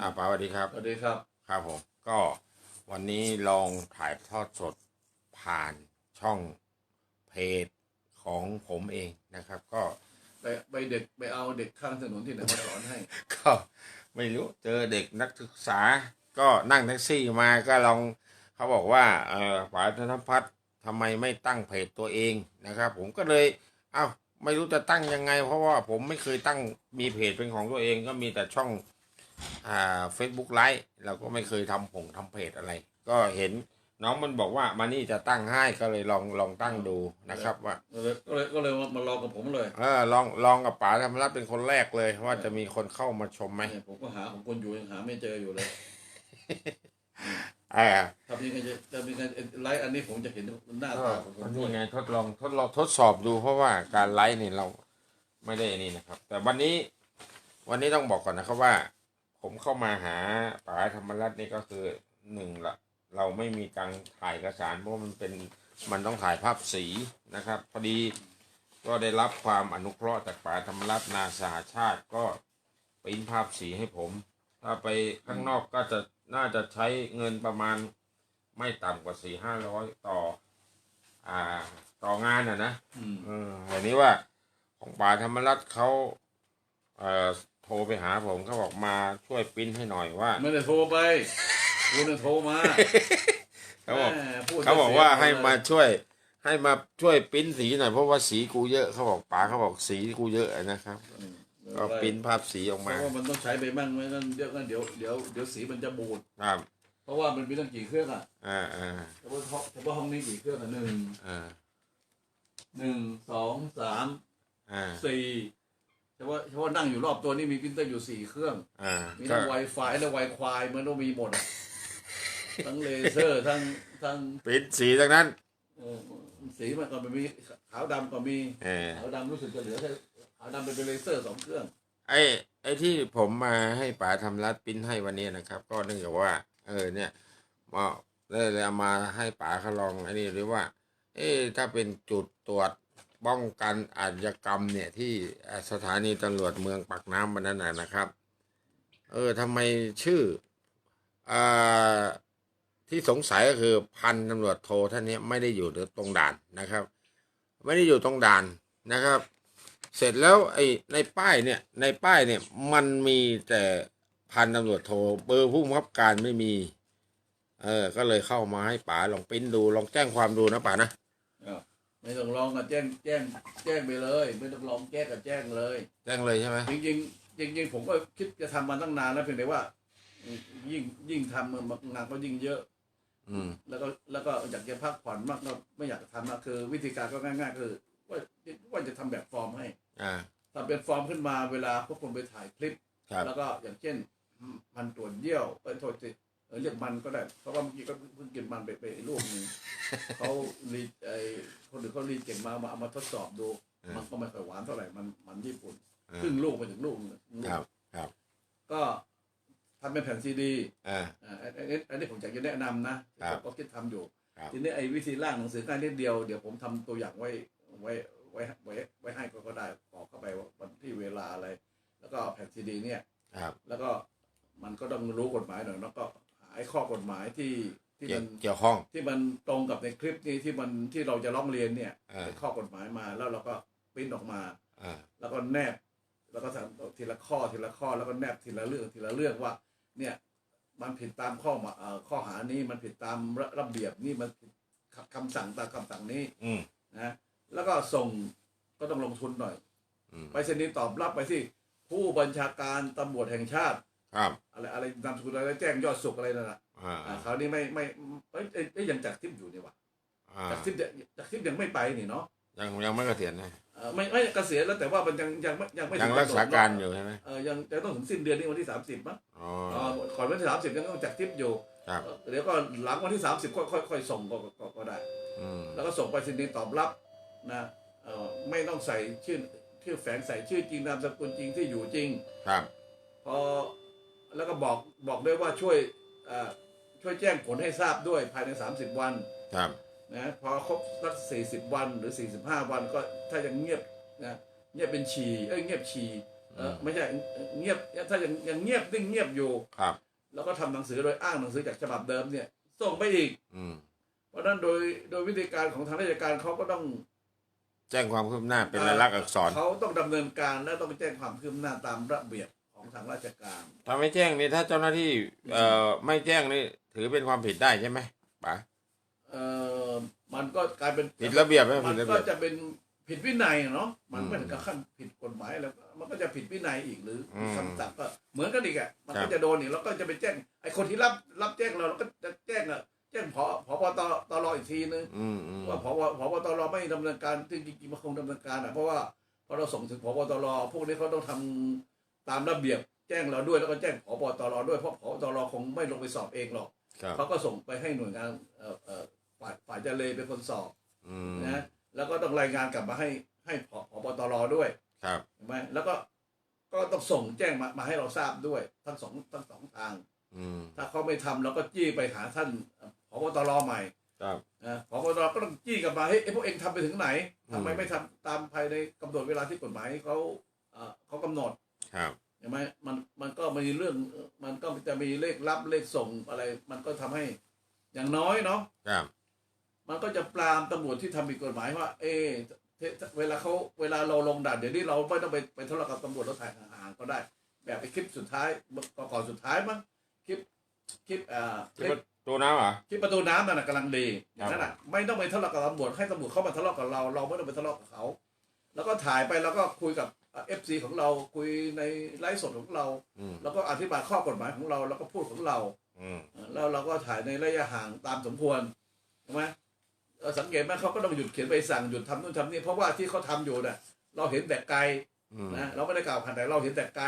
อ่าป๋าสวัสดีครับ สวัสดีครับ ครับผม ก็วันนี้ลองถ่ายทอดสดผ่านช่องเพจของผมเองนะครับ ก็ไปไปเด็กไปเอาเด็กข้างถนนที่ไหนมาสอนให้ ก็ไม่รู้เจอเด็กนักศึกษา ก็นั่งแท็กซี่มาก็ลองเขาบอกว่าเออป๋าธนพัฒน์ทำไมไม่ตั้งเพจตัวเองนะครับ ผมก็เลย เอ้าไม่รู้จะตั้งยังไง เพราะว่าผมไม่เคยตั้งมีเพจเป็นของตัวเอง ก็มีแต่ช่อง อ่าเฟซบุ๊กไลฟ์เราก็ไม่เคยทำผงทำเพจอะไร ก็เห็นน้องมันบอกว่ามานี่จะตั้งให้ก็เลยลองลองตั้งดูนะครับว่า ก็เลยก็เลยก็เลยมาลองกับผมเลยเออลองลองกับป๋าธรรมรัตน์เป็นคนแรกเลยว่าจะมีคนเข้ามาชมไหมเนี่ยผมก็หาของคนอยู่ยังหาไม่เจออยู่เลยอ่าถ้ามีใครจะจะมีใครไลฟ์อันนี้ผมจะเห็นหน้าก็ตาของคนด้นี่วยไงทดลองทดลองทดสอบดูเพราะว่าการไลฟ์นี่เราไม่ได้นี่นะครับ แต่วันนี้วันนี้ต้องบอกก่อนนะครับว่า ผมเข้ามาหาป๋าธรรมรัตน์นี่ก็คือหนึ่งละเราไม่มีการถ่ายเอกสารเพราะว่ามันเป็นมันต้องถ่ายภาพสีนะครับ พอดีก็ได้รับความอนุเคราะห์จากป๋าธรรมรัตน์นาสหชาติก็ปริ้นภาพสีให้ผม ถ้าไปข้างนอกก็จะน่าจะใช้เงินประมาณไม่ต่ำกว่าสี่ห้าร้อยต่อ อ่า ต่องานอะนะอืมเออแต่นี้ว่าของป่าธรรมรัตน์เขาเอ่อ โทรไปหาผมเขาบอกมาช่วยปริ้นให้หน่อยว่า ไม่ได้โทรไปคุณน่ะโทรมาเขาบอกแหมพูดเขาบอกว่าสียงให้มาเลยช่วย ให้มาช่วยปริ้นสีหน่อยเพราะว่าสีกูเยอะเขาบอกป๋าเขาบอกสีกูเยอะนะครับอืมก็ปริ้นภาพสีออกเพมาราะว่ามันต้องใช้ไปบ้างไม่งั้นเดี๋ยวงั้นเดี๋ยวเดี๋ยวเดี๋ยวสีมันจะบูด ครับเพราะว่ามันมีตั้งกี่เครื่องอะอ่าอ่าเฉพาะห้องเฉพาะห้องนี้กี่เครื่องอะหนึ่งอ่าหนึ่งสองสามอ่าสี่เฉ พาะเฉพาะนั่งอยู่รอบตัวนี่มีพิมพ์เตอร์อยู่สี่เครื่อง อ่ามีก็ทั้ง Wi-Fi และ Wi-Fi มันต้องมีหมดอะทั้งเลเซอร์ทั้งทั้งปริ้นสีทั้งนั้น เอ่อสีมันก็มีขาวดำก็มีเออ ขาวดำรู้สึกจะเหลือแค่ขาวดำเป็นเลเซอร์สองเครื่อง ไอ้ไอ้ที่ผมมาให้ป๋าทำรัดปริ้นให้วันนี้นะครับ ก็เนื่องจากว่า เออเนี่ยมาเลยเลยเอามาให้ป๋าเขาลองไอ้นี่หรือว่า เอ๊ะถ้าเป็นจุดตรวจ ป้องกันอาชญากรรมเนี่ยที่สถานีตำรวจเมืองปากน้ำวันนั้นนะนะครับ เออทำไมชื่ออ่าที่สงสัยก็คือพันตำรวจโทท่านนี้ไม่ได้อยู่ตรงด่านนะครับ ไม่ได้อยู่ตรงด่านนะครับ เสร็จแล้วไอ้ในป้ายเนี่ยในป้ายเนี่ยมันมีแต่พันตำรวจโทเบอร์ผู้บังคับการไม่มี เออ ก็เลยเข้ามาให้ป๋าลองปิ้นดูลองแจ้งความดูนะป๋านะ ไม่ต้องลองก็แจ้งแจ้งแจ้งไปเลย ไม่ต้องลองแก้ก็แจ้งเลย แจ้งเลยใช่ไหมจริงๆจริงๆผมก็คิดจะทำมาตั้งนานแล้วเพียงแต่ว่า ยิ่งยิ่งทำมันงานก็ยิ่งเยอะ อืม แล้วก็แล้วก็อยากจะพักผ่อนมากก็ไม่อยากจะทำนะคือ วิธีการก็ง่าย ๆ คือว่าว่าจะทำแบบฟอร์มให้อ่า ทำเป็นฟอร์มขึ้นมาเวลาพวกคนไปถ่ายคลิป ครับ แล้วก็อย่างเช่น มันตรวจเยี่ยวเออโทษสิ เออเรียกมันก็ได้ เพราะว่าเมื่อกี้ก็เพิ่งกินมันไปไปลูกหนึงเขารีดไอคนอื่นเขารีดเก่งมามาเอามาทดสอบดูอ่ามัมันก็ไม่ค่อยหวานเท่าไหร่มันมันญี่ปุ่นอ่าครึ่งลูกไปถึงลูกหนึ่งครับครับก็ทำเป็นแผ่นซีดีอ่า อ่าอันนี้อันนี้ผมอยากจะแนะนำนะครับผมก็คิดทำอยู่ ครับ ทีนี้ไอ้วิธีร่างหนังสือง่ายนิดเดียวเดี๋ยวผมทำตัวอย่างไว้ไว้ไว้ไว้ไว้ให้ก็ได้บอกเข้าไปว่าวันที่เวลาอะไร แล้วก็แผ่นซีดีเนี่ย ครับ แล้วก็มันก็ต้องรู้กฎหมายหน่อยแล้วก็หา ไอ้ข้อกฎหมายที่ที่เกี่ยมัวนเกี่ยวข้องที่มันตรงกับในคลิปนี้ที่มันที่เราจะร้องเรียนเนี่ยอ่าไอ้ข้อกฎหมายมาแล้วเราก็ปริ้นออกมาอ่าแล้วก็แนบ แล้วก็ทำทีละข้อทีละข้อแล้วก็แนบทีละเรื่องทีละเรื่องว่า เนี่ยมันผิดตามข้อมาเอ่อข้อหานี้มันผิดตามระระเบียบนี่มันผิดคำสั่งตามคำสั่งนี้ อืมนะแล้วก็ส่งก็ต้องลงทุนหน่อยอืมไปเสนีย์ตอบรับไปที่ผู้บัญชาการตำรวจแห่งชาติ ครับ อะไรอะไรนามสกุลอะไรแจ้งยอดสุขอะไรนั่นแหละอ่าอ่าคราวนี้ไม่ไม่เอ้ยเอ้ยเอ้ยยังจากทิพย์อยู่นี่หวะอ่าจากทิพย์เนี่ยจากทิพย์ยังไม่ไปนี่เนาะยังยังไม่เกษียณนะเอ่อไม่ไม่เกษียณแล้วแต่ว่ามันยังยังไม่ยังไม่ยังถึรักษาการอยู่ใช่ไหมเออยังจะต้องถึงสิ้นเดือนนี้วันที่สามสิบมั้งอ๋อเอ่อก่อนวันที่สามสิบยังต้องจากทิพย์อยู่ครับ เอ่อเดี๋ยวก็หลังวันที่สามสิบค่อยค่อยค่อยส่งก็ก็ก็ได้ อืมแล้วก็ส่งไปสินีย์ตอบรับนะเออไม่ต้องใส่ชื่อชื่อแฝงใส่ชื่อจริงนามสกุลจริงที่อยู่จริง ครับ พอ แล้วก็บอกบอกด้วยว่าช่วยเอ่อช่วยแจ้งผลให้ทราบด้วยภายใน 30 วันครับนะพอครบสัก40 วันหรือ 45 วันก็ถ้ายังเงียบนะเงียบเป็นฉี่เอ้ยเงียบฉี่เออไม่ใช่เงียบถ้ายังยังเงียบนิ่งเงียบอยู่ครับ แล้วก็ทำหนังสือโดยอ้างหนังสือจากฉบับเดิมเนี่ย ส่งไปอีก อืมเพราะฉะนั้นโดยโดยวิธีการของทางราชการเขาก็ต้อง แจ้งความคืบหน้าเป็นลายลักษณ์อักษรเขาต้องดำเนินการและต้องแจ้งความคืบหน้าตามระเบียบ ของทางราชการถ้าไม่แจ้งนี่ถ้าเจ้าหน้าที่เอ่อไม่แจ้งนี่ถือเป็นความผิดได้ใช่ไหมป๋าเออมันก็กลายเป็นผิดระเบียบไหมมัผินดระก็เบียบ จะเป็นผิดวินัยเนาะมันอืมไม่ถึงกับขั้นผิดกฎหมายแล้วมันก็จะผิดวินัยอีกหรืออมคำสั่งก็เหมือนกันอีกอะมันครัก็บ จะโดนอีกแล้วก็จะไปแจ้งไอ้คนที่รับรับแจ้งเราเราก็จะแจ้งอะแจ้งพอพบตตรอีกทีนึง อืมอืมว่าพบพบตรไม่ดำเนินการซึ่งจริงๆมันคงดำเนินการอะเพราะว่าพอเราส่งถึงพบตรพวกนี้เขาต้องทำ ตามระเบียบแจ้งเราด้วยแล้วก็แจ้งพบตรด้วยเพราะพบตรคงไม่ลงไปสอบเองหรอกครับเขาก็ส่งไปให้หน่วยงานเอ่อเอ่อฝ่ายฝ่ายเจเลเป็นคนสอบอืมนะแล้วก็ต้องรายงานกลับมาให้ให้พพบตรด้วยครับใช่ไหมแล้วก็ก็ต้องส่งแจ้งมามาให้เราทราบด้วยทั้งสองทั้งสองทางอืมถ้าเขาไม่ทำเราก็จี้ไปหาท่านพบตรใหม่ครับนะพบตรก็ต้องจี้กลับมาเฮ้ยไอ้พวกเองทำไปถึงไหนทำไมอืมไม่ทำตามภายในกำหนดเวลาที่กฎหมายเขาเอ่อเขากำหนด ครับใช่ไหมมันมันก็มีเรื่องมันก็จะมีเลขรับเลขส่งอะไร มันก็ทำให้อย่างน้อยเนาะครับมันก็จะปรามตำรวจที่ทำผิดกฎหมายว่า เอะเทเวลาเขาเวลาเราลงด่านเดี๋ยวนี้เราไม่ต้องไปไปทะเลาะกับตำรวจเราถ่ายห่างๆก็ได้ แบบไปคลิปสุดท้ายก่อนสุดท้ายมั้งคลิปคลิปอ่าคที่ลิปประตูน้ำเหรอคลิปประตูน้ำนั่นนะกำลังดีอย่างนั้นครัอะบไม่ต้องไปทะเลาะกับตำรวจให้ตำรวจเข้ามาทะเลาะกับเรา เราไม่ต้องไปทะเลาะกับเขา แล้วก็ถ่ายไปแล้วก็คุยกับ เอฟซีของเราคุยในไลฟ์สดของเรา อืมแล้วก็อธิบายข้อกฎหมายของเรา แล้วก็พูดของเราอืมแล้วเราก็ถ่ายในระยะห่างตามสมควรใช่ไหมเอ่อสังเกตไหมเขาก็ต้องหยุดเขียนใบสั่งหยุดทำนู่นทำนี่เพราะว่าที่เขาทำอยู่น่ะ เราเห็นแต่ไกลอืมนะเราไม่ได้กล่าวผ่านแต่เราเห็นแต่ไกล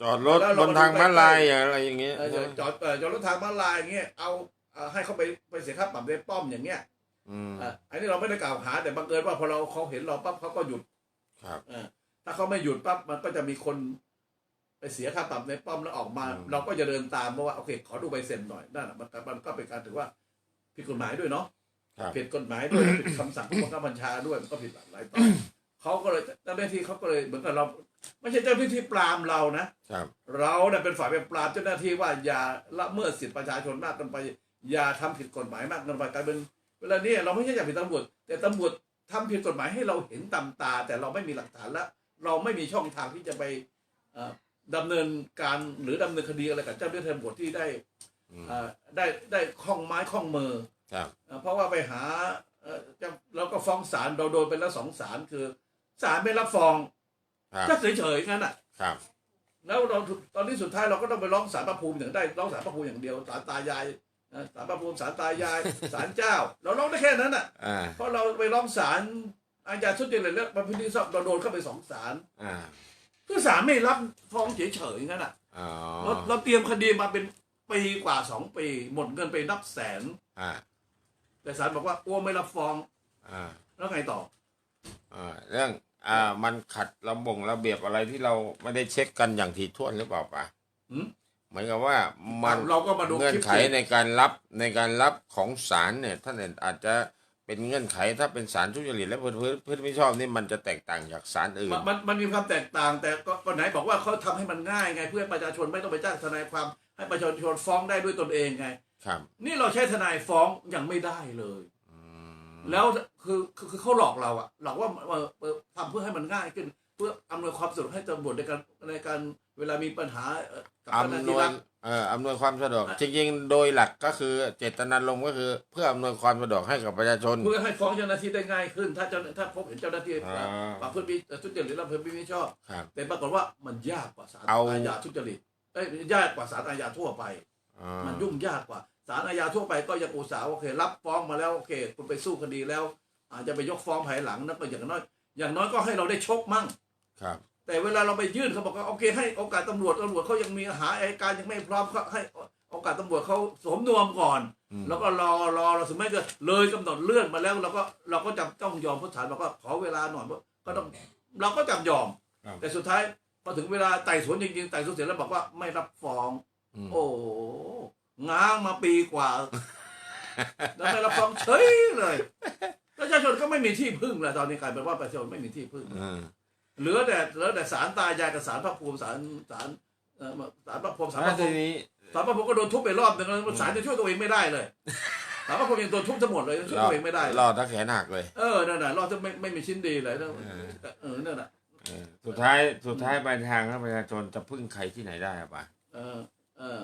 จอดรถแล้วบเรานมาดูทางม้าลายใกล้ อะไรอย่างเงี้ยเออจอดเอ่อจอดรถทางม้าลายอย่างเงี้ยเอาเอาให้เขาไปไปเสียค่าปรับในป้อมอย่างเงี้ยอืมเอ่ออันนี้เราไม่ได้กล่าวหาแต่บังเอิญว่าพอเราเขาเห็นเราปั๊บเขาก็หยุดครับ เออ ถ้าเขาไม่หยุดปั๊บมันก็จะมีคนไปเสียค่าปรับในป้อมแล้วออกมาอืมเราก็จะเดินตามเพราะว่าโอเค ขอดูใบเซ็นหน่อยนั่นน่ะมันก็มันก็เป็นการถือว่าผิดกฎหมายด้วยเนาะครับผิดกฎหมายด้วยผิดคำสั่งผู้บังคับบัญชาด้วยมันก็ผิดหลายต่อเขาก็เลยเจ้าหน้าที่เขาก็เลยเหมือนกับเรา ไม่ใช่เจ้าหน้าที่ปรามเรานะครับเราเนี่ยเป็นฝ่ายไปปรามเจ้าหน้าที่ว่าอย่าละเมิดสิทธิประชาชนมากเกินไปอย่าทำผิดกฎหมายมากเกินไปกลายเป็นเวลานี้เราไม่ใช่อยากผิดตำรวจแต่ตำรวจทำผิดกฎหมายให้เราเห็นตามตา แต่เราไม่มีหลักฐานและ เราไม่มีช่องทางที่จะไปเอ่อดำเนินการหรือดำเนินคดีอะไรกับเจ้าหน้าที่ตำรวจที่ได้อืมเอ่อได้ได้ข้องไม้ข้องมือครับเอ่อเพราะว่าไปหาเอ่อจะเราก็ฟ้องศาลเราโดนไปแล้วสองศาลคือศาลไม่รับฟ้องครับก็เฉยๆงั้นอะครับแล้วเราตอนนี้สุดท้ายเราก็ต้องไปร้องศาลพระภูมิถึงได้ร้องศาลพระภูมิอย่างเดียวศาลตายายนะศาลพระภูมิศาลตายายศาลเจ้า เราร้องได้แค่นั้นอะอ่าเพราะเราไปร้องศาล อาญาทุจริตแล้วประพฤติมิชอบเราโดนเข้าไปสองศาลอ่าคือศาลไม่รับฟ้องเฉยๆงั้นอะอ๋อเราเราเตรียมคดีมาเป็นปีกว่าสองปี หมดเงินไปนับแสน อ่าแต่ศาลบอกว่าอ้วไม่รับฟ้อง อ่าแล้วไงต่ออ่าเรื่องอ่ามันขัดระบงระเบียบอะไรที่เราไม่ได้เช็คกันอย่างถี่ถ้วนหรือเปล่าป่ะหืม เหมือนกับว่ามันเราก็มาดูเงื่อคนลิปไขในการรับในการรับของศาลเนี่ยท่านอาจจะ เป็นเงื่อนไขถ้าเป็นศาลทุจริตและพฤติพฤติไม่ชอบนี่มันจะแตกต่างจากศาลอื่นมันมันมันมีความแตกต่าง แต่ก็ก็ไหนบอกว่าเขาทำให้มันง่ายไง เพื่อประชาชนไม่ต้องไปจ้างทนายความให้ประชาชนฟ้องได้ด้วยตนเองไง ครับ นี่เราใช้ทนายฟ้องยังไม่ได้เลยอืมแล้วคือคือคือเขาหลอกเราอะหลอกว่าเอ่อเอ่อทำเพื่อให้มันง่ายขึ้น เพื่ออำนวยความสะดวกให้ตำรวจในการในการเวลามีปัญหาเอ่อกับเจ้าหน้าอำนที่วยรัฐ เอ่ออำนวยความสะดวกอะจริงๆ โดยหลักก็คือเจตนารมณ์ก็คือเพื่ออำนวยความสะดวกให้กับประชาชน เพื่อให้ฟ้องเจ้าหน้าที่ได้ง่ายขึ้น ถ้าเจ้าถ้าพบเห็นเจ้าหน้าที่อ่าประพฤติมิทุจริตหรือละเมิดไม่ชอบ ครับแต่ปรากฏว่ามันยากกว่าศาลเอา อาญาทุจริตเอ้ยยากกว่าศาลอาญาทั่วไป อ่า มันยุ่งยากกว่าศาลอาญาทั่วไปก็ยังอุตส่าห์โอเครับฟ้องมาแล้วโอเค คุณไปสู้คดีแล้ว อาจจะไปยกฟ้องภายหลังนั่นก็อย่างน้อย อย่างน้อยก็ให้เราได้ชกมั่ง ครับ แต่เวลาเราไปยื่นเขาบอกว่าโอเคให้โอกาสตำรวจตำรวจเขายังมีหาอายการยังไม่พร้อมเขาให้โอกาสตำรวจเขาสมนวมก่อนอืมแล้วก็รอรอเราถึงไม่ก็เลยกำหนดเลื่อนมาแล้วเราก็เราก็จำต้องยอมผู้ศาลบอกว่าขอเวลาหน่อยก็ต้องเราก็จำยอมครับแต่สุดท้ายพอถึงเวลาไต่สวนจริงๆไต่สวนเสร็จแล้วบอกว่าไม่รับฟ้องอืมโอ้โหง้างมาปีกว่าแล้วไม่รับฟ้องเฉยเลยประชาชนก็ไม่มีที่พึ่งเลยตอนนี้กลายเป็นว่าประชาชนไม่มีที่พึ่งอืม เหลือแต่เหลือแต่สารตายายกับสารพระภูมิสารสารเอ่อสารพระภูมิสารพแล้วระภูทีมินี้สารพระภูมิก็โดนทุบไปรอบหนึงแล้วสารจะช่วยตัวเองไม่ได้เลยสารพระภูมิยังโดนทุบทั้งหมดเลยช่วยตัวเองไม่ได้รอดถ้าแขนหักเลยเออนั่นน่ะรอบจะไม่ไม่มีชิ้นดีเลยนะเออเออนั่นน่ะเออสุดท้ายสุดท้ายปลายทางแล้วประชาชนจะพึ่งใครที่ไหนได้อะปะเออเออ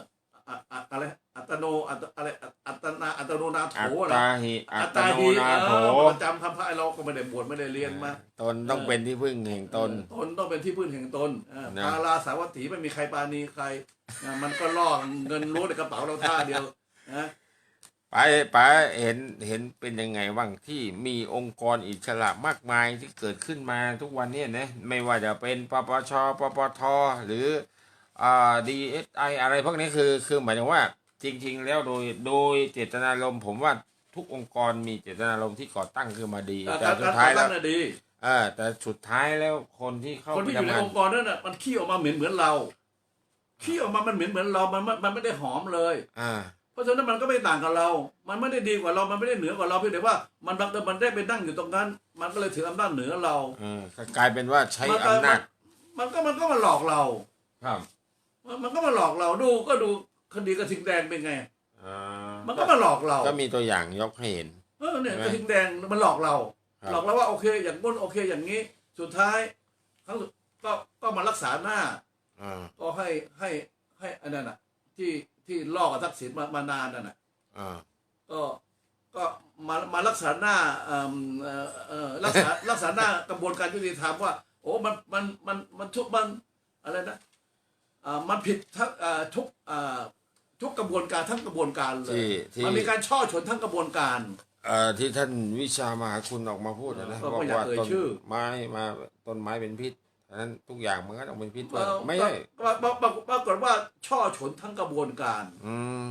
อะอะอะไรอัตโนอัตอะไรอัตนาอัตโนนาโถอัตนะตาหิอัตาโนนาโถเออประจำทำพระเราก็ไม่ได้บวชไม่ได้เรียนมาตนต้องเป็นที่พึ่งแห่งตน ตนต้องเป็นที่พึ่งแห่งตนเออนะปาราสาวัตถีไม่มีใครปานีใคร มันก็ล่อเงินรู้ในกระเป๋าเราท่าเดียวนะป๋าป๋าเห็นเห็นเป็นยังไงบ้างที่มีองค์กรอิสระมากมายที่เกิดขึ้นมาทุกวันนี้นะไม่ว่าจะเป็นปปชปปทหรือ ดีเอสไออะไรพวกนี้คือคือหมายถึงว่าจริง ๆ แล้วโดยโดยเจตนารมณ์ผมว่าทุกองค์กรมีเจตนารมณ์ที่ก่อตั้งขึ้นมาดี แต่การสุกาดรท้ายตั้แล้วงน่ะดีเออแต่สุดท้ายแล้วคนที่เข้าคนไปที่อยู่ในทำงานองค์กรนั่นน่ะมันขี้ออกมาเหม็นเหมือนเราขี้ออกมามันเหม็นเหมือนเรามันมันมันไม่ได้หอมเลย อ่า เพราะฉะนั้นมันก็ไม่ต่างกับเรา มันไม่ได้ดีกว่าเรา มันไม่ได้เหนือกว่าเราเพียงแต่ว่ามันบังเอิญมันได้ไปนั่งอยู่ตรงนั้น มันก็เลยถืออำนาจเหนือเรา เออก็กลายเป็นว่าใช้มันก็อำนาจ มันก็มันก็มาหลอกเรา ครับ มันมันก็มาหลอกเราดูก็ดูคดีกระทิงแดงเป็นไง อ่ามันก็มาหลอกเราก็มีตัวอย่างยกให้เห็น เออเนี่ยใช่ไหมกระทิงแดงมันหลอกเรา ครับ หลอกเราว่าโอเค อย่างง้นโอเคอย่างนี้ สุดท้ายครั้งสุดก็ก็มารักษาหน้า อ่าก็ให้ให้ให้อันนั้นอะ ที่ที่ล่อกับทักษิณมามานานนั่นน่ะ อ่าก็ก็มามารักษาหน้าเอ่อเอ่อเอ่อรักษา รักษาหน้ากระบวนการยุติธรรมว่า โอ้มันมันมันมันทุกมันอะไรนะอ่า มันผิดทั้งอ่าทุกอ่าทุกกระบวนการทั้งกระบวนการเลยที่ที่มันมีการช่อฉนทั้งกระบวนการเอ่อที่ท่านวิชามหาคุณออกมาพูดนะนะก็บอกไม่อยากว่าเอ่ยต้นชื่อไม้มาต้นไม้เป็นพิษอันนั้นทุกอย่างมันก็ต้องเป็นพิษด้วยเอ่อไม่ใช่ปรากฏปรากฏปรากฏว่าช่อฉนทั้งกระบวนการ อืม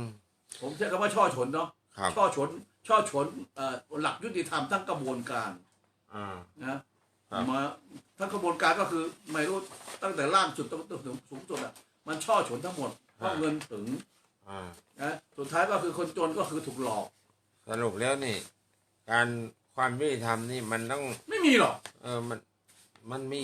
ผมใช้คำว่าช่อฉนเนาะครับช่อฉนช่อฉนเอ่อหลักยุติธรรมทั้งกระบวนการอ่านะ ครับมาทั้งกระบวนการก็คือไม่รู้ตั้งแต่ล่างสุดจนถึงสูงสุดอะมันช่อฉนทั้งหมดเพราะเงินถึงอ่านะสุดท้ายก็คือคนจนก็คือถูกหลอก สรุปแล้วนี่ การความยุติธรรมนี่มันต้อง ไม่มีหรอกเออมันมันมี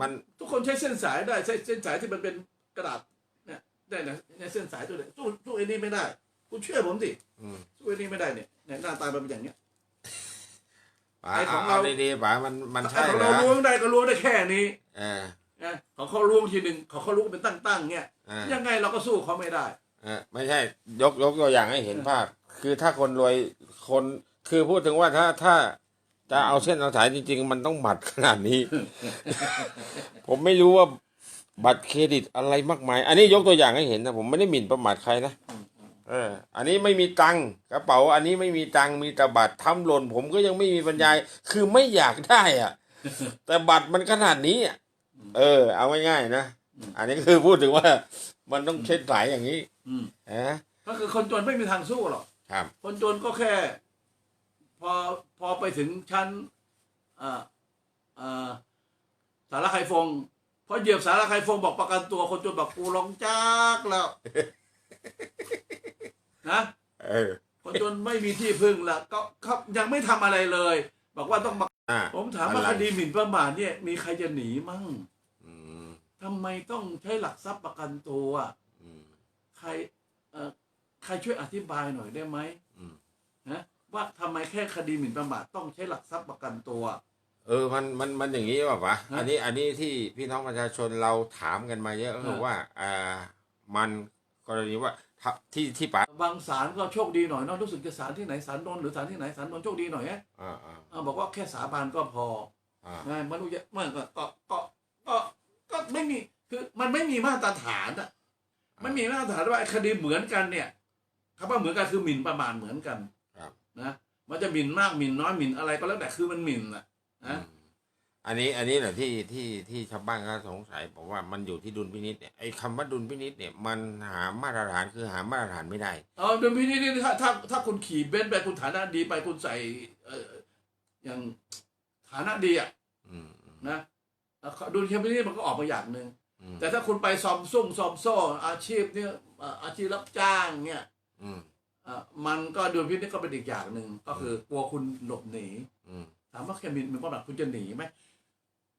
มันทุกคนใช้เส้นสายได้ใช้เส้นสายที่มันเป็นกระดาษเนี่ยได้นะเนี่ยเส้นสายตัวเนี้ยสู้สู้ไอ้นี่ไม่ได้ คุณเชื่อผมสิอืมสู้ไอ้นี่ไม่ได้เนี่ยเนี่ยหน้าตามันเป็นอย่างเนี้ย ป๋าไอ้ขเอาองเอาเราดีๆป๋ามันมันไอ้ใช่ของเหรเราอล้วงได้ก็ล้วงได้แค่นี้เออนะของเขาล้วงทีหนึ่งเขาเขาล้วงเป็นตั้งๆเนี่ยอ่ายังไงเราก็สู้เขาไม่ได้ เออไม่ใช่ ยกยกตัวอย่างให้เห็นภาพ คือถ้าคนรวยคนคือพูดถึงว่าถ้าถ้าจะเอาเส้นเอาสายจริง ๆ มันต้องบัตรขนาดนี้ ผมไม่รู้ว่าบัตรเครดิตอะไรมากมาย อันนี้ยกตัวอย่างให้เห็นนะผมไม่ได้หมิ่นประมาทใครนะ เอออันนี้ไม่มีตังค์กระเป๋า อันนี้ไม่มีตังค์มีแต่บัตรทำหล่น ผมก็ยังไม่มีปัญญาคือไม่อยากได้อะ แต่บัตรมันขนาดนี้อะเออ เอาง่ายๆนะอันนี้คือพูดถึงว่า มันต้องเช็ดสายอย่างนี้อืม นะก็คือคนจนไม่มีทางสู้หรอก ครับ คนจนก็แค่ พอพอไปถึงชั้นอ่าอ่าสารไคฟงพอเหยียบสารไคฟงบอกประกันตัวคนจนบอกกูลงจากแล้ว นะเออ คนจนไม่มีที่พึ่งละก็ครับยังไม่ทำอะไรเลย บอกว่าต้องมาอ่าผมถามว่าอะคไรดีหมิ่นประมาทเนี่ย มีใครจะหนีมั่งอืมทำไมต้องใช้หลักทรัพย์ประกันตัวอืม ใครเอ่อใครช่วยอธิบายหน่อยได้ไหมอืม นะว่าทำไมแค่คดีหมิ่นประมาทต้องใช้หลักทรัพย์ประกันตัว เออ มัน มัน มันอย่างนี้ป่ะปะฮะอันนี้ อันนี้ที่พี่น้องประชาชนเราถามกันมาเยอะก็คือฮะว่า อ่า มัน กรณีว่าถ้าที่ที่ป๋าบางศาลก็โชคดีหน่อยเนาะรู้สึกจะศาลที่ไหนศาลนนท์หรือศาลที่ไหนศาลนนท์โชคดีหน่อยฮะอ่าอ่าอ่าบอกว่าแค่สาบานก็พออ่าไมันรู้จะมันก็ก็ก็ก็ก็ไม่มีคือมันไม่มีมาตรฐานอะมันมีมาตรฐานว่าไอ้คดีเหมือนกันเนี่ยคำว่าเหมือนกันคือหมิ่นประมาทเหมือนกันครับนะมันจะหมิ่นมากหมิ่นน้อยหมิ่นอะไรก็แล้วแต่คือมันหมิ่นอะอืนะม อันนี้อันนี้แหละที่ที่ที่ชาวบ้านเขาสงสัยบอกว่ามันอยู่ที่ดุลพินิจเนี่ยไอ้คำว่าดุลพินิจเนี่ยมันหามาตรฐานคือหามาตรฐานไม่ได้เออดูพี่นี่นี่ถ้าถ้าถ้าคุณขี่เบนซ์ไปคุณฐานะดีไปคุณใส่เอออย่างฐานะดีอะอืมอืมนะเอ่อดูแคมเปญนี้มันก็ออกมาอย่างหนึ่งอืมแต่ถ้าคุณไปซอมซุ่งซอมโซ่อาชีพเนี่ยเอ่ออาชีพรับจ้างเนี่ยอืมเอ่อมันก็ดูพินิจก็เป็นอีกอย่างหนึ่งก็คือกลัวคุณหลบหนีอืมถามว่าแค่มีมีความหลักคุณจะหนีไหม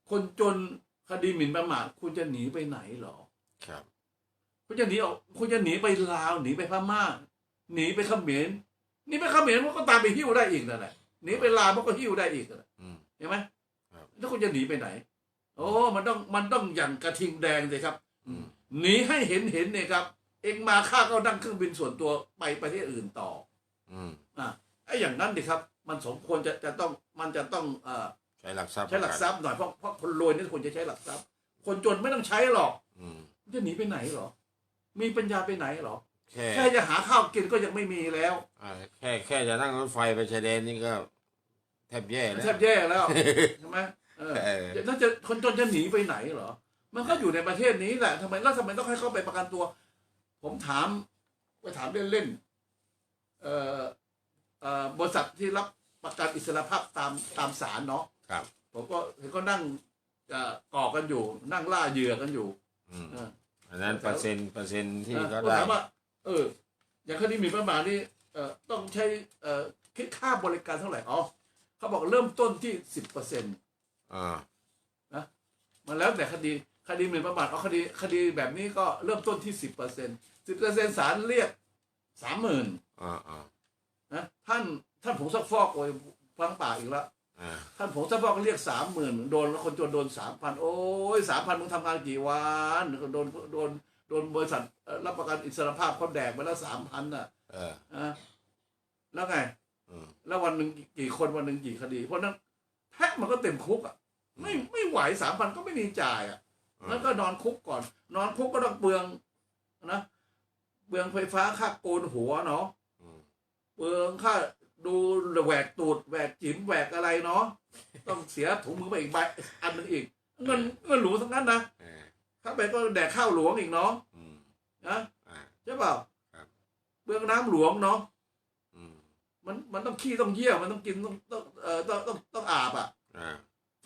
คนจนคดีหมิ่นประมาทคุณจะหนีไปไหนเหรอ ครับ คุณจะหนีออกคุณจะหนีไปลาวหนีไปพม่าหนีไปเขมรหนีไปเขมรมันก็ตามไปหิ้วได้อีกนั่นแหละหนีไปลาวมันก็หิ้วได้อีกนั่นแหละอืม เห็นไหมครับ แล้วคุณจะหนีไปไหน โอ้มันต้องมันต้องอย่างกระทิงแดงสิครับ อืม หนีให้เห็นเห็นเนี่ยครับ เองมาข้าก็นั่งเครื่องบินส่วนตัวไปประเทศอื่นต่อ อืม อะไอ้อย่างนั้นดิครับ มันสมควรจะจะต้องมันจะต้องเอ่อใช้หลักทรัพย์ใช้หลักทรัพย์หน่อยเพราะเพราะคนรวยนี่ควรจะใช้หลักทรัพย์ คนจนไม่ต้องใช้หรอกอืมจะหนีไปไหนหรอ มีปัญญาไปไหนหรอ แค่แค่จะหาข้าวกินก็ยังไม่มีแล้วอ่าแค่แค่จะนั่งรถไฟไปชายแดนนี่ก็ แทบแย่แล้วแทบแย่แล้วใช่ไหมเออเออถ้าจะคนจนจะหนีไปไหนเหรอ มันก็อยู่ในประเทศนี้แหละทำไมแล้วทำไมต้องให้เขาไปประกันตัว ผมถามไปถามเล่นๆเอ่อเอ่อบริษัทที่รับประกันอิสรภาพตามตามศาลเนาะ ครับ ผมก็เห็นก็นั่งเอ่อก่อกันอยู่ นั่งล่าเหยื่อกันอยู่อืมเอออันนั้นเปอร์เซ็นต์เปอร์เซ็นต์ที่เออเขาผมได้ถามว่าเออ อย่างคดีหมิ่นประมาทนี่เอ่อต้องใช้เอ่อคิดค่าบริการเท่าไหร่อ๋อเขาบอกเริ่มต้นที่สิบเปอร์เซ็นต์อ่ามันแล้วแต่คดีคดีหมิ่นประมาทเอาคดีคดีแบบนี้ก็เริ่มต้นที่สิบเปอร์เซ็นสิบเปอร์เซ็นศาลเรียกสามหมื่นอ่าอ่านะท่านท่านผงซักฟอกโอ้ยฟังปากอีกแล้วอ่า ท่านผงซักฟอกเรียกสามหมื่นโดนคนจนโดนสามพันโอ้ยสามพันมึงทำงานกี่วันโดนโดนโดนบริษัทเอ่อรับประกันอิสรภาพเขาแดกไปแล้วสามพันน่ะเออนะแล้วไงอืมแล้ววันหนึ่งกี่คนวันหนึ่งกี่คดี เพราะฉะนั้นแพ้มันก็เต็มคุกอะไม่ไม่ไหวสามพันก็ไม่มีจ่ายอะแล้วก็นอนคุกก่อน นอนคุกก็ต้องเปลืองนะเปลืองไฟฟ้าค่าโกนหัวเนาะอืมเปลืองค่า ดูแหวกตูดแหวกจิ๋มแหวกอะไรเนาะต้องเสียถุงมือไปอีกใบอันหนึ่งอีก เงินเงินหลวงทั้งนั้นนะเออถ้าไปก็แดกข้าวหลวงอีกเนาะอืมนะอ่าใช่เปล่าครับเปลืองน้ำหลวงเนาะอืมมันมันต้องขี้ต้องเยี่ยวมันต้องกินต้องต้องเอ่อต้องต้องต้องอาบอะอ่า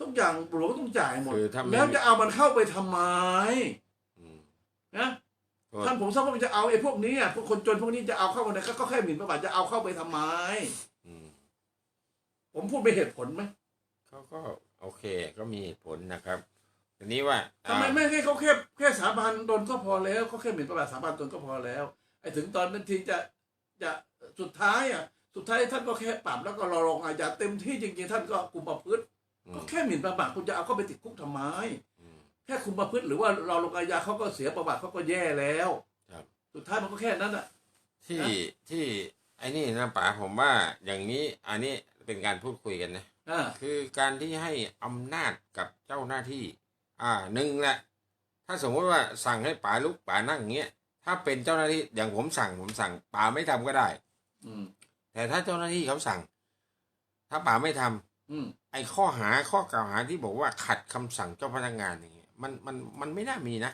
ทุกอย่างหลวงต้องจ่ายหมดคือถ้าไม่แล้วจะเอามันเข้าไปทำไมอืมนะก็ ท่านผมทราบว่ามันจะเอาไอ้พวกนี้อะพวกคนจนพวกนี้จะเอาเข้ามาในก็ก็แค่หมิ่นประมาทจะเอาเข้าไปทำไมอืมผมพูดเป็นเหตุผลไหมเขาก็โอเค ก็มีเหตุผลนะครับทีนี้ว่าทำไมอ่าไม่ให้เขาแค่แค่สาบานตนก็พอแล้วเขาแค่หมิ่นประมาทสาบานตนก็พอแล้วไอ้ถึงตอนนั้นทีจะจะสุดท้ายอะ สุดท้ายท่านก็แค่ปรับแล้วก็รอลงอาญาเต็มที่จริงๆท่านก็คุมประพฤติอืก็มแค่หมิ่นประมาทคุณจะเอาเข้าไปติดคุกทำไมอืม แค่คุมประพฤติหรือว่ารอลงอาญาเขาก็เสียประวัติเขาก็แย่แล้วครับ สุดท้ายมันก็แค่นั้นอะ ที่นะที่ไอ้นี่นะป๋าผมว่าอย่างนี้อันนี้เป็นการพูดคุยกันนะอ่า คือการที่ให้อำนาจกับเจ้าหน้าที่ อ่าหนึ่งแหละ ถ้าสมมติว่าสั่งให้ป๋าลุกป๋านั่งอย่างเงี้ยถ้าเป็นเจ้าหน้าที่อย่างผมสั่งผมสั่งป๋าไม่ทำก็ได้ อืม แต่ถ้าเจ้าหน้าที่เขาสั่ง ถ้าป๋าไม่ทำอืม ไอ้ข้อหาข้อกล่าวหาที่บอกว่าขัดคำสั่งเจ้าพนักงานอย่างเงี้ย มันมันมันไม่น่ามีนะ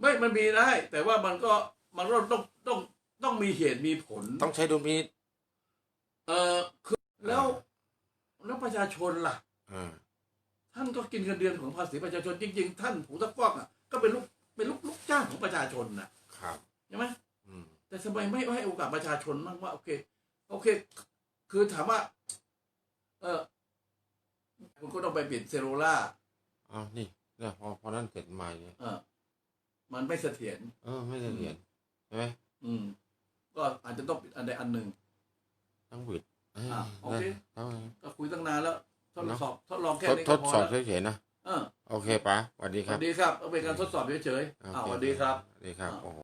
ไม่มันมีได้ แต่ว่ามันก็มันก็ต้องต้องต้องมีเหตุมีผล ต้องใช้ดุลพินิจเออคือแล้วแล้วประชาชนล่ะอ่าท่านก็กินเงินเดือนของภาษีประชาชนจริง ๆ ท่านผู้ทักฟอกอะก็เป็นลูกเป็นลูกลูกจ้างของประชาชนนะครับ ใช่ไหมอืม แต่ทำไมไม่ให้โอกาสประชาชนบ้างว่าโอเค โอเค คือถามว่า เออคุณก็ต้องไปเปลี่ยนเซลลูล่า อ้าวนี่ เนี่ยพอพอนั่นเสร็จมาเนี่ยเออมันไม่เสถียรเออไม่เสถียรใช่ไหมอืม ก็อาจจะต้องปิดอันใดอันหนึ่งต้องบิดอะโอเคต้องก็คุยตั้งนานแล้วทดสอบทดลองแค่ทดนี้ทก็ดพอสอบแล้วเฉยๆนะเออโอเคปะสวัสดีสครัวับสดีครับเอาเป็นการทดสอบเฉยๆโออ้าวเคสวัสดีครับสวัสดีครับอ่าโอ้โห